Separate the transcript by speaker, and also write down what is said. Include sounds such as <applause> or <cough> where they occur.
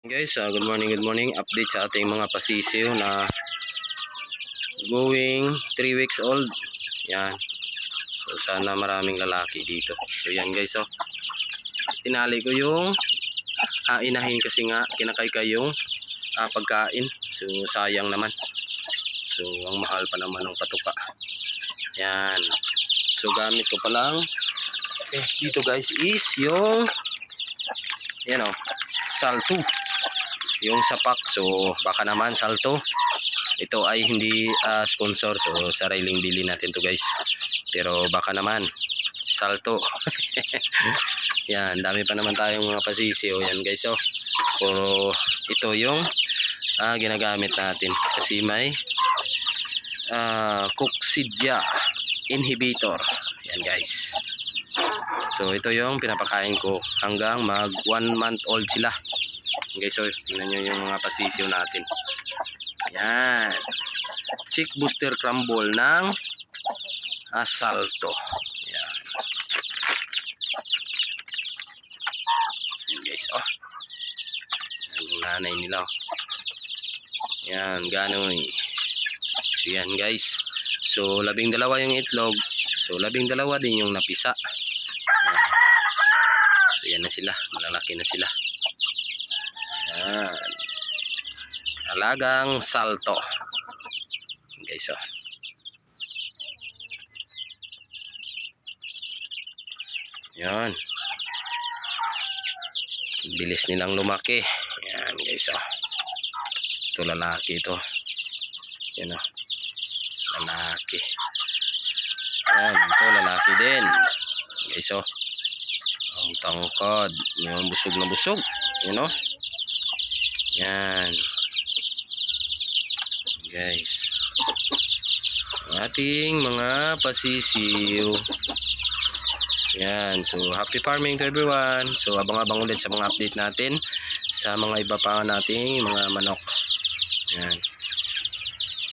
Speaker 1: Guys, ah, good morning, good morning. Update sa ating mga pasisiw na going 3 weeks old. Yan. So sana maraming lalaki dito. So yan guys, oh. Tinali ko yung ah, inahin kasi nga kinakaykay yung ah, pagkain. So sayang naman. So ang mahal pa naman ng patuka. Yan. So gamit ko pa lang eh, dito guys is yung yan oh, salto yung sapak so baka naman salto. Ito ay hindi ah, sponsor so sariling bili natin to guys. Pero baka naman salto. <laughs> Yan dami pa naman tayong mga pasisiyo yan guys oh. Puro ito yung ah, ginagamit natin. Kasi may ah, coccidia inhibitor. Yan guys. So ito yung pinapakain ko hanggang mag 1 month old sila guys so tingnan nyo yung mga pasisiyo natin. Yan. Chick booster crumble ng asalto. Yan guys oh. Yan yung nanay nila oh. yan gano'n. So yan guys. So labing dalawa yung itlog. So labing dalawa din yung napisa. Yan. so yan na sila. Malalaki na sila yan. Alagang salto. Guys, oh. Yan. Bilis nilang lumaki. Yan, guys, oh. Ito lalaki ito. Yan, oh. Lalaki. Yan, ito lalaki din. Guys, oh. Ang tangkad. Yung busog na busog. Yan, oh. Yan. Guys. Ating mga pasisiw. Yan. So, happy farming to everyone. So, abang-abang ulit sa mga update natin sa mga iba pa nating mga manok. Yan.